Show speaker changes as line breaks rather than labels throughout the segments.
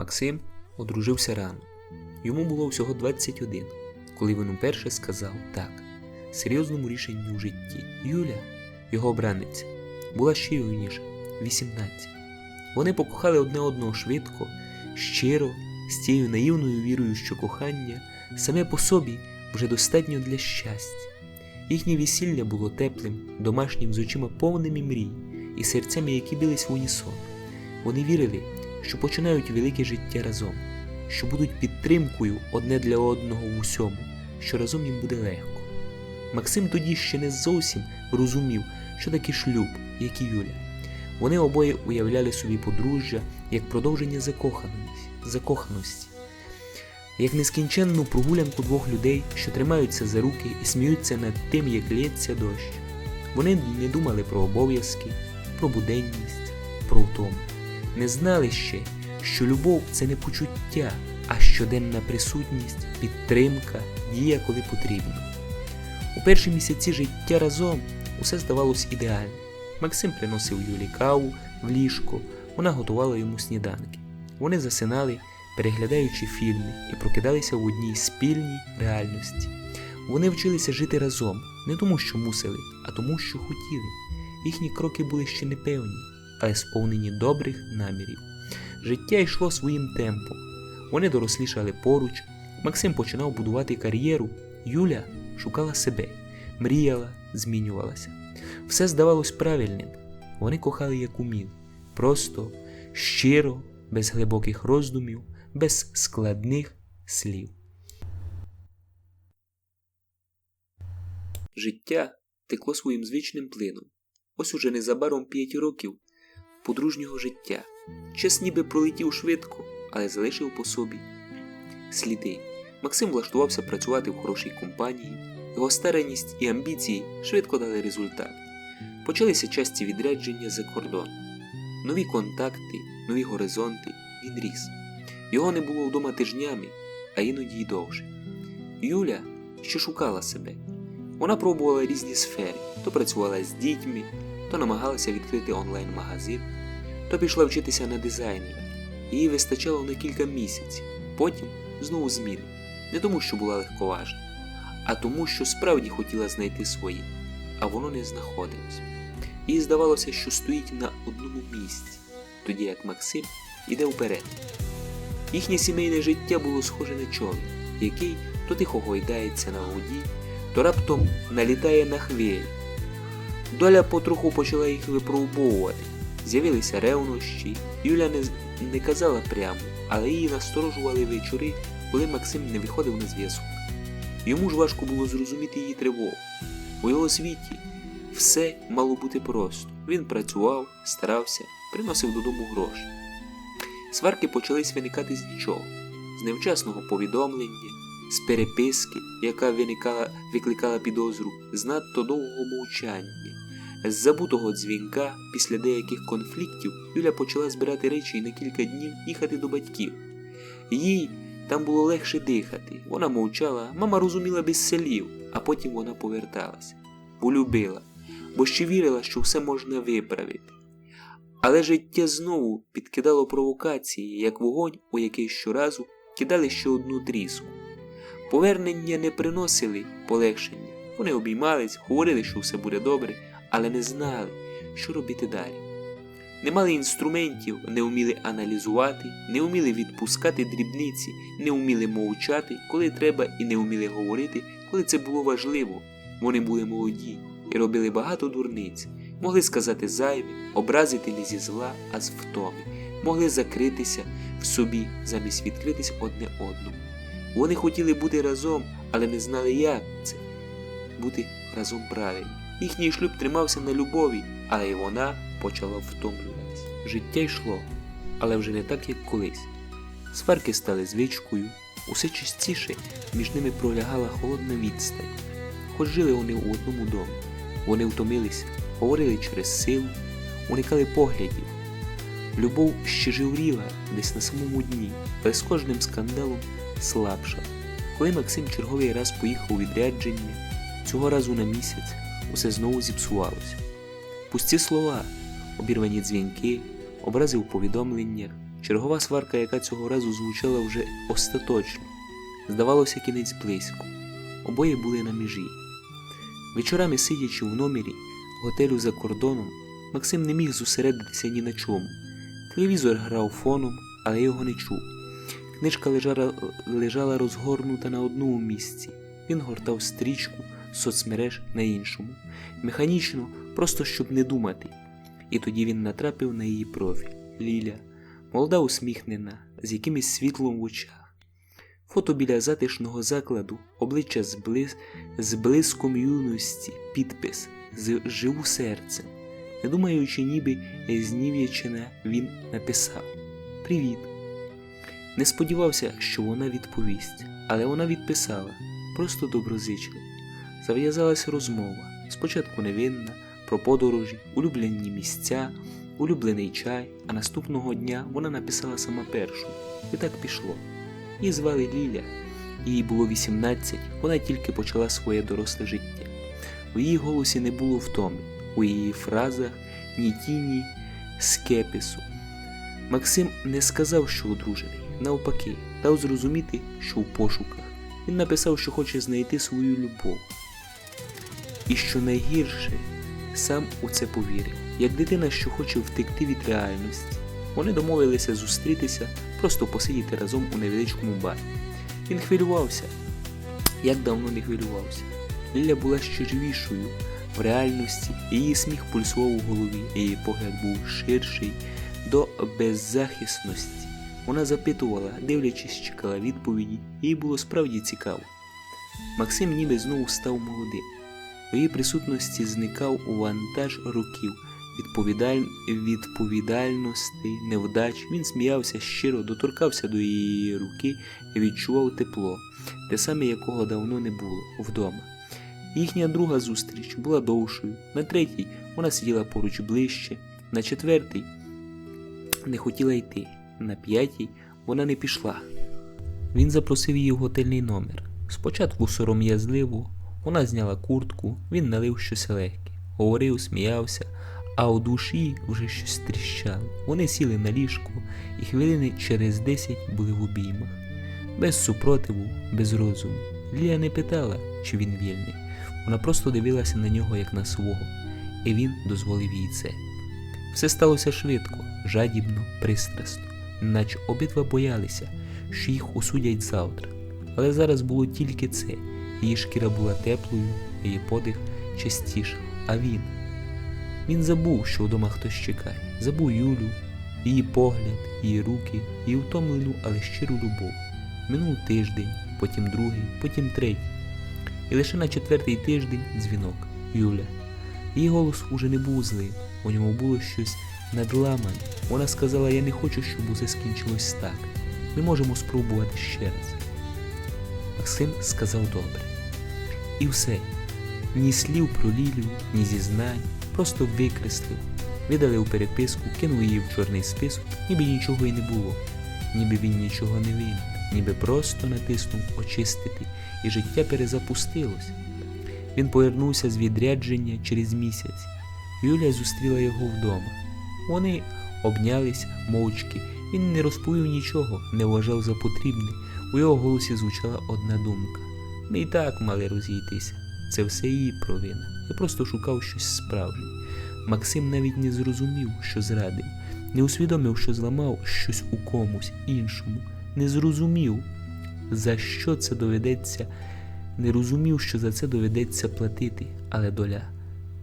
Максим одружився рано. Йому було всього 21, коли він уперше сказав так серйозному рішенню у житті. Юля, його обраниця, була ще юніша 18. Вони покохали одне одного швидко, щиро, з тією наївною вірою, що кохання саме по собі вже достатньо для щастя. Їхнє весілля було теплим, домашнім з очима повними мрій і серцями, які бились в унісон. Вони вірили, що починають велике життя разом, що будуть підтримкою одне для одного в усьому, що разом їм буде легко. Максим тоді ще не зовсім розумів, що таке шлюб, як і Юля. Вони обоє уявляли собі подружжя як продовження закоханості, як нескінченну прогулянку двох людей, що тримаються за руки і сміються над тим, як лється дощ. Вони не думали про обов'язки, про буденність, про втому. Не знали ще, що любов це не почуття, а щоденна присутність, підтримка, дія, коли потрібно. У перші місяці життя разом усе здавалось ідеальним. Максим приносив Юлі каву в ліжко, вона готувала йому сніданки. Вони засинали, переглядаючи фільми, і прокидалися в одній спільній реальності. Вони вчилися жити разом, не тому, що мусили, а тому, що хотіли. Їхні кроки були ще непевні, але сповнені добрих намірів. Життя йшло своїм темпом. Вони дорослішали поруч. Максим починав будувати кар'єру. Юля шукала себе, мріяла, змінювалася. Все здавалось правильним. Вони кохали як уміли, просто, щиро, без глибоких роздумів, без складних слів. Життя текло своїм звичним плином. Ось уже незабаром п'ять років подружнього життя. Час ніби пролетів швидко, але залишив по собі сліди. Максим влаштувався працювати в хорошій компанії, його старанність і амбіції швидко дали результат. Почалися часті відрядження за кордон, нові контакти, нові горизонти, він ріс. Його не було вдома тижнями, а іноді й довше. Юля ще шукала себе. Вона пробувала різні сфери, то працювала з дітьми, то намагалася відкрити онлайн-магазин, то пішла вчитися на дизайнера. Їй вистачало на кілька місяців, потім знову зміни. Не тому, що була легковажна, а тому, що справді хотіла знайти своє, а воно не знаходилось. Їй здавалося, що стоїть на одному місці, тоді як Максим іде вперед. Їхнє сімейне життя було схоже на човен, який то тихо гойдається на воді, то раптом налітає на хвилі. Доля потроху почала їх випробовувати. З'явилися ревнощі. Юля не, не казала прямо, але її насторожували вечори, коли Максим не виходив на зв'язок. Йому ж важко було зрозуміти її тривогу. У його світі все мало бути просто. Він працював, старався, приносив додому гроші. Сварки почались виникати з нічого, з невчасного повідомлення, з переписки, яка виникала, викликала підозру, з надто довгого мовчання. З забутого дзвінка після деяких конфліктів Юля почала збирати речі і на кілька днів їхати до батьків. Їй там було легше дихати. Вона мовчала, мама розуміла без слів, а потім вона поверталася, бо любила, бо ще вірила, що все можна виправити. Але життя знову підкидало провокації, як вогонь, у який щоразу кидали ще одну тріску. Повернення не приносили полегшення. Вони обіймались, говорили, що все буде добре, але не знали, що робити далі. Не мали інструментів, не вміли аналізувати, не вміли відпускати дрібниці, не вміли мовчати, коли треба, і не вміли говорити, коли це було важливо. Вони були молоді і робили багато дурниць, могли сказати зайве, образити не зі зла, а з втоми, могли закритися в собі, замість відкритись одне одному. Вони хотіли бути разом, але не знали, як це бути разом правильно. Їхній шлюб тримався на любові, але й вона почала втомлюватися. Життя йшло, але вже не так, як колись. Сварки стали звичкою, усе частіше між ними пролягала холодна відстань. Хоч жили вони у одному домі. Вони втомилися, говорили через силу, уникали поглядів. Любов ще живріла десь на самому дні, але з кожним скандалом слабшала. Коли Максим черговий раз поїхав у відрядження, цього разу на місяць, усе знову зіпсувалося. Пусті слова, обірвані дзвінки, образи у повідомленнях, Чергова сварка, яка цього разу звучала вже остаточно. Здавалося, кінець близько. Обоє були на межі. Вечорами, сидячи в номері готелю за кордоном, Максим не міг зосередитися ні на чому. Телевізор грав фоном, але його не чув. Книжка лежала, лежала розгорнута на одному місці. Він гортав стрічку соцмереж на іншому, механічно, просто щоб не думати. І тоді він натрапив на її профіль. Ліля, молода усміхнена, з якимось світлом в очах. Фото біля затишного закладу, обличчя з, блис... блиском юності, підпис з живу серцем. Не думаючи, ніби знів'ячена, він написав Привіт. Не сподівався, що вона відповість, але вона відписала просто доброзичливо. Зав'язалася розмова, спочатку невинна, про подорожі, улюблені місця, улюблений чай, а наступного дня вона написала сама першу. І так пішло. Її звали Ліля, їй було 18, вона тільки почала своє доросле життя. У її голосі не було втоми, у її фразах ні тіні скепісу. Максим не сказав, що одружений, навпаки, дав зрозуміти, що в пошуках. Він написав, що хоче знайти свою любов. І що найгірше, сам у це повірив, як дитина, що хоче втекти від реальності. Вони домовилися зустрітися, просто посидіти разом у невеличкому барі. Він хвилювався, як давно не хвилювався. Ліля була ще живішою в реальності, її сміх пульсував у голові, її погляд був ширший до беззахисності. Вона запитувала, дивлячись, чекала відповіді, їй було справді цікаво. Максим ніби знову став молодим. У її присутності зникав вантаж років, відповідаль... відповідальності, невдач. Він сміявся щиро, доторкався до її руки і відчував тепло, те саме якого давно не було вдома. Їхня друга зустріч була довшою, на третій вона сиділа поруч ближче, на четвертій не хотіла йти, на п'ятій вона не пішла. Він запросив її в готельний номер. Спочатку сором'язливо, вона зняла куртку, він налив щось легке, говорив, сміявся, а у душі вже щось тріщало. Вони сіли на ліжку і хвилини через десять були в обіймах. Без супротиву, без розуму. Лія не питала, чи він вільний. Вона просто дивилася на нього як на свого, і він дозволив їй це. Все сталося швидко, жадібно, пристрасно, наче обидва боялися, що їх осудять завтра. Але зараз було тільки це. Її шкіра була теплою, її подих частішав. А він. Він забув, що вдома хтось чекає, забув Юлю, її погляд, її руки, її втомлену, але щиру любов. Минув тиждень, потім другий, потім третій. І лише на четвертий тиждень дзвінок Юля. Її голос уже не був злим, у ньому було щось надламане. Вона сказала: Я не хочу, щоб усе скінчилось так. Ми можемо спробувати ще раз. Максим сказав добре. І все. Ні слів про Лілю, ні зізнань, просто викреслив, видали у переписку, кинув її в чорний список, ніби нічого й не було, ніби він нічого не винен, ніби просто натиснув очистити, і життя перезапустилось. Він повернувся з відрядження через місяць. Юля зустріла його вдома. Вони обнялись мовчки. Він не розповів нічого, не вважав за потрібне. У його голосі звучала одна думка. Ми і так мали розійтися. Це все її провина. Я просто шукав щось справжнє. Максим навіть не зрозумів, що зрадив, не усвідомив, що зламав щось у комусь іншому, не зрозумів, за що це доведеться, не розумів, що за це доведеться платити, але доля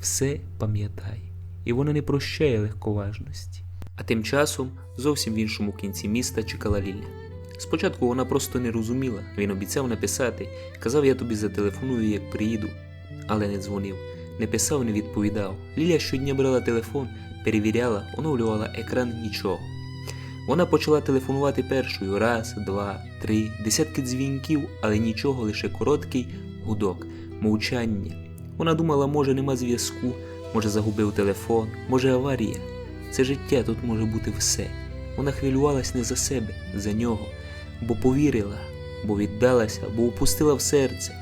все пам'ятає, і вона не прощає легковажності. А тим часом зовсім в іншому кінці міста чекала Ліля. Спочатку вона просто не розуміла, він обіцяв написати, казав, я тобі зателефоную, як приїду, але не дзвонив, не писав, не відповідав. Ліля щодня брала телефон, перевіряла, оновлювала екран нічого. Вона почала телефонувати першою раз, два, три, десятки дзвінків, але нічого, лише короткий гудок, мовчання. Вона думала, може, нема зв'язку, може, загубив телефон, може, аварія. Це життя тут може бути все. Вона хвилювалась не за себе, за нього, бо повірила, бо віддалася, бо упустила в серце.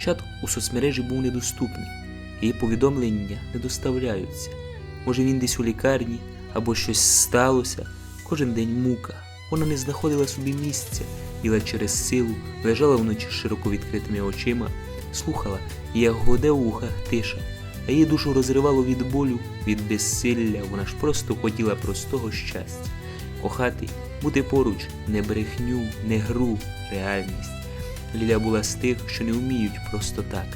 Чат у соцмережі був недоступний, її повідомлення не доставляються. Може, він десь у лікарні або щось сталося. Кожен день мука. Вона не знаходила собі місця, їла через силу, лежала вночі широко відкритими очима, слухала, як гуде у ухах тиша, а її душу розривало від болю, від безсилля. Вона ж просто хотіла простого щастя. Кохати, бути поруч, не брехню, не гру, реальність. Ліля була з тих, що не вміють просто так.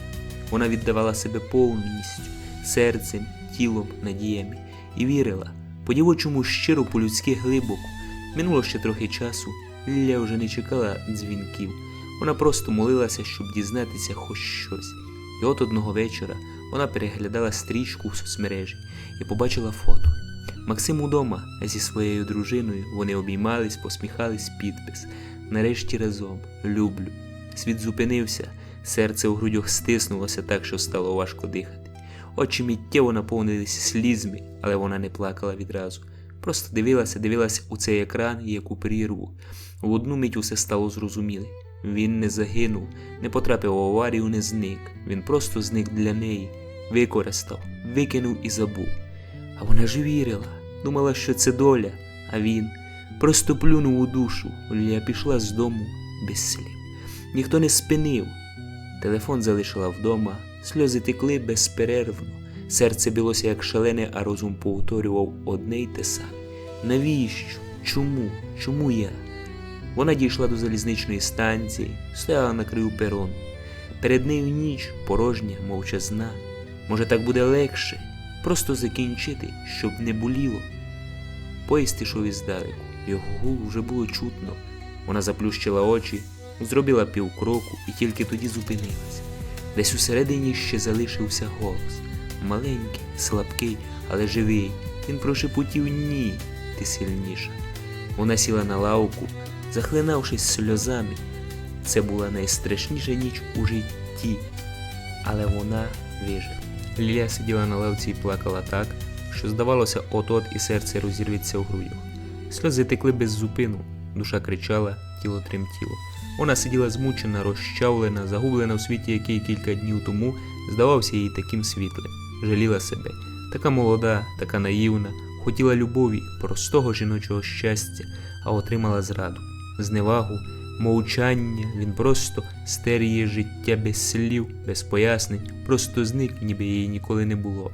Вона віддавала себе повністю, серцем, тілом, надіями і вірила, по-дівочому щиро, по-людськи глибоко. Минуло ще трохи часу, Ліля вже не чекала дзвінків. Вона просто молилася, щоб дізнатися хоч щось. І от одного вечора вона переглядала стрічку в соцмережі і побачила фото. Максим удома зі своєю дружиною вони обіймались, посміхались підпис. Нарешті разом люблю. Світ зупинився, серце у грудях стиснулося так, що стало важко дихати. Очі миттєво наповнилися слізьми, але вона не плакала відразу. Просто дивилася, дивилася у цей екран, як у прірву. В одну мить усе стало зрозуміле. Він не загинув, не потрапив в аварію, не зник. Він просто зник для неї, використав, викинув і забув. А вона ж вірила, думала, що це доля, а він просто плюнув у душу. Лілія пішла з дому без слів. Ніхто не спинив. Телефон залишила вдома, сльози текли безперервно. Серце билося як шалене, а розум повторював одне й те саме. Навіщо? Чому? Чому я? Вона дійшла до залізничної станції, стояла на краю перону. Перед нею ніч порожня, мовчазна. Може, так буде легше, просто закінчити, щоб не боліло. Поїзд ішов іздалеку, його гул вже було чутно. Вона заплющила очі, зробила півкроку і тільки тоді зупинилась. Десь усередині ще залишився голос. Маленький, слабкий, але живий. Він прошепотів ні, ти сильніша. Вона сіла на лавку, захлинавшись сльозами. Це була найстрашніша ніч у житті, але вона вижила. Лілія сиділа на лавці і плакала так, що здавалося, от-от і серце розірветься у грудях. Сльози текли без зупину, душа кричала, тіло тремтіло. Вона сиділа змучена, розчавлена, загублена в світі, який кілька днів тому здавався їй таким світлим, жаліла себе, така молода, така наївна, хотіла любові, простого жіночого щастя, а отримала зраду, зневагу, мовчання. Він просто стер її життя без слів, без пояснень, просто зник, ніби її ніколи не було.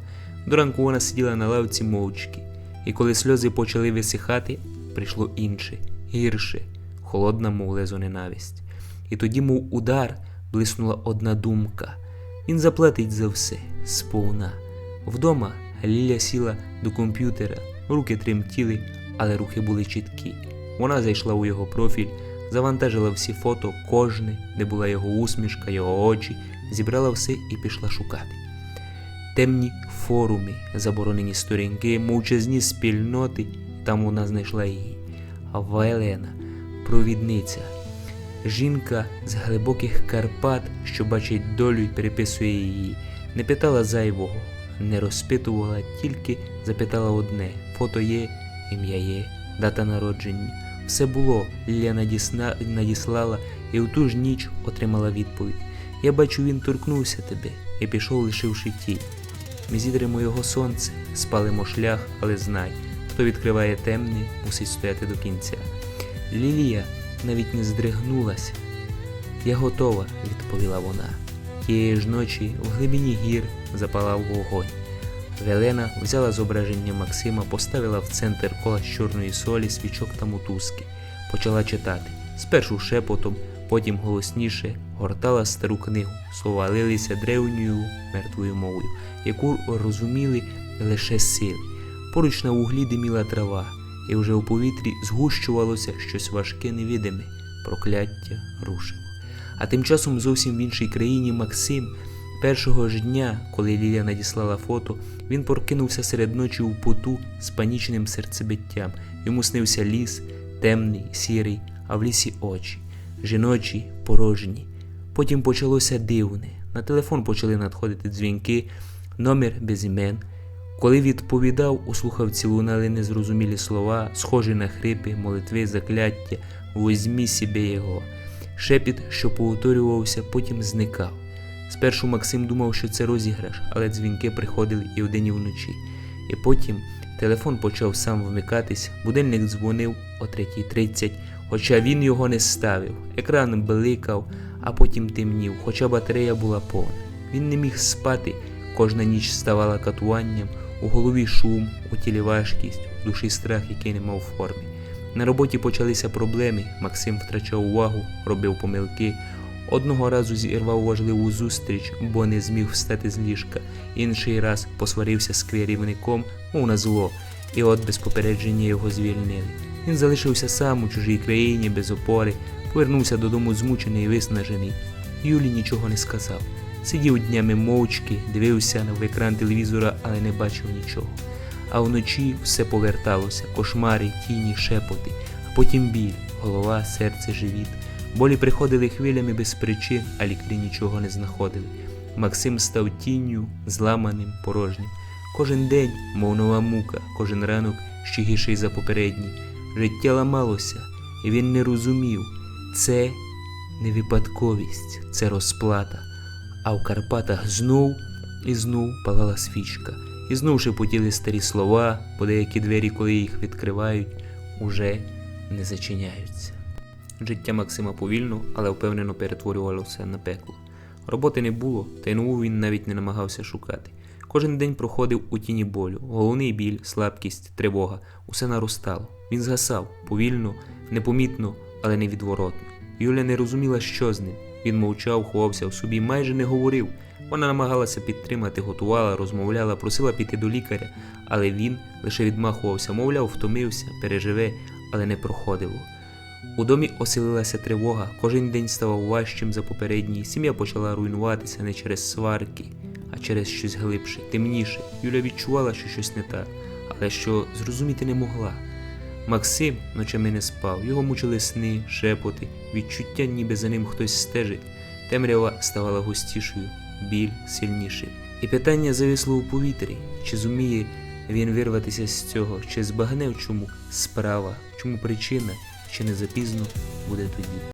До ранку вона сиділа на лавці мовчки, і коли сльози почали висихати, прийшло інше, гірше, холодна, мов лезо ненависть. І тоді, мов удар, блиснула одна думка. Він заплатить за все сповна. Вдома Ліля сіла до комп'ютера, руки тремтіли, але рухи були чіткі. Вона зайшла у його профіль, завантажила всі фото, кожне, де була його усмішка, його очі, зібрала все і пішла шукати. Темні форуми, заборонені сторінки, мовчазні спільноти, там вона знайшла її. Вайлена, провідниця, жінка з глибоких Карпат, що бачить долю і переписує її, не питала зайвого, не розпитувала, тільки запитала одне: фото є, ім'я є, дата народження. Все було, надісна, надіслала і у ту ж ніч отримала відповідь. Я бачу, він торкнувся тебе і пішов, лишивши тінь. Ми зідримо його сонце, спалимо шлях, але знай, хто відкриває темне, мусить стояти до кінця. Лілія навіть не здригнулася. Я готова, відповіла вона. Тієї ж ночі в глибині гір запалав вогонь. Велена взяла зображення Максима, поставила в центр кола з чорної солі, свічок та мотузки, почала читати. Спершу шепотом, потім голосніше гортала стару книгу, слова лилися древньою мертвою мовою, яку розуміли лише сили. Поруч на вуглі диміла трава, і вже у повітрі згущувалося щось важке невидиме, прокляття рушило. А тим часом зовсім в іншій країні Максим, першого ж дня, коли Лілія надіслала фото, він прокинувся серед ночі у поту з панічним серцебиттям. Йому снився ліс, темний, сірий, а в лісі очі, жіночі, порожні. Потім почалося дивне. На телефон почали надходити дзвінки, номер без імен. Коли відповідав, у слухавці лунали незрозумілі слова, схожі на хрипи, молитви, закляття, возьмі себе його. Шепіт, що повторювався, потім зникав. Спершу Максим думав, що це розіграш, але дзвінки приходили і вдень і вночі. І потім Телефон почав сам вмикатись, будильник дзвонив о 3.30, хоча він його не ставив. Екран бликав, а потім темнів, хоча батарея була повна. Він не міг спати, кожна ніч ставала катуванням, у голові шум, у тілі важкість, в душі страх, який не мав форми. На роботі почалися проблеми, Максим втрачав увагу, робив помилки. Одного разу зірвав важливу зустріч, бо не зміг встати з ліжка. Інший раз посварився з керівником, мов на зло, і от без попередження його звільнили. Він залишився сам у чужій країні без опори, повернувся додому змучений і виснажений. Юлі нічого не сказав. Сидів днями мовчки, дивився на екран телевізора, але не бачив нічого. А вночі все поверталося, кошмари, тіні, шепоти, а потім біль, голова, серце, живіт. Болі приходили хвилями без причин, а лікарі нічого не знаходили. Максим став тінню, зламаним, порожнім. Кожен день, мов нова мука, кожен ранок ще гірший за попередній. Життя ламалося, і він не розумів. Це не випадковість, це розплата. А в Карпатах знов і знов палала свічка. І знов шепотіли старі слова, бо деякі двері, коли їх відкривають, уже не зачиняються. Життя Максима повільно, але впевнено перетворювалося на пекло. Роботи не було, та й нову він навіть не намагався шукати. Кожен день проходив у тіні болю, головний біль, слабкість, тривога усе наростало. Він згасав повільно, непомітно, але невідворотно. Юля не розуміла, що з ним. Він мовчав, ховався в собі, майже не говорив. Вона намагалася підтримати, готувала, розмовляла, просила піти до лікаря, але він лише відмахувався, мовляв, втомився, переживе, але не проходило. У домі оселилася тривога, кожен день ставав важчим за попередній. Сім'я почала руйнуватися не через сварки, а через щось глибше, темніше. Юля відчувала, що щось не так, але що зрозуміти не могла. Максим ночами не спав, його мучили сни, шепоти, відчуття, ніби за ним хтось стежить. Темрява ставала густішою, біль сильнішим. І питання зависло у повітрі: чи зуміє він вирватися з цього, чи збагне в чому справа, чому причина, чи не запізно буде тоді.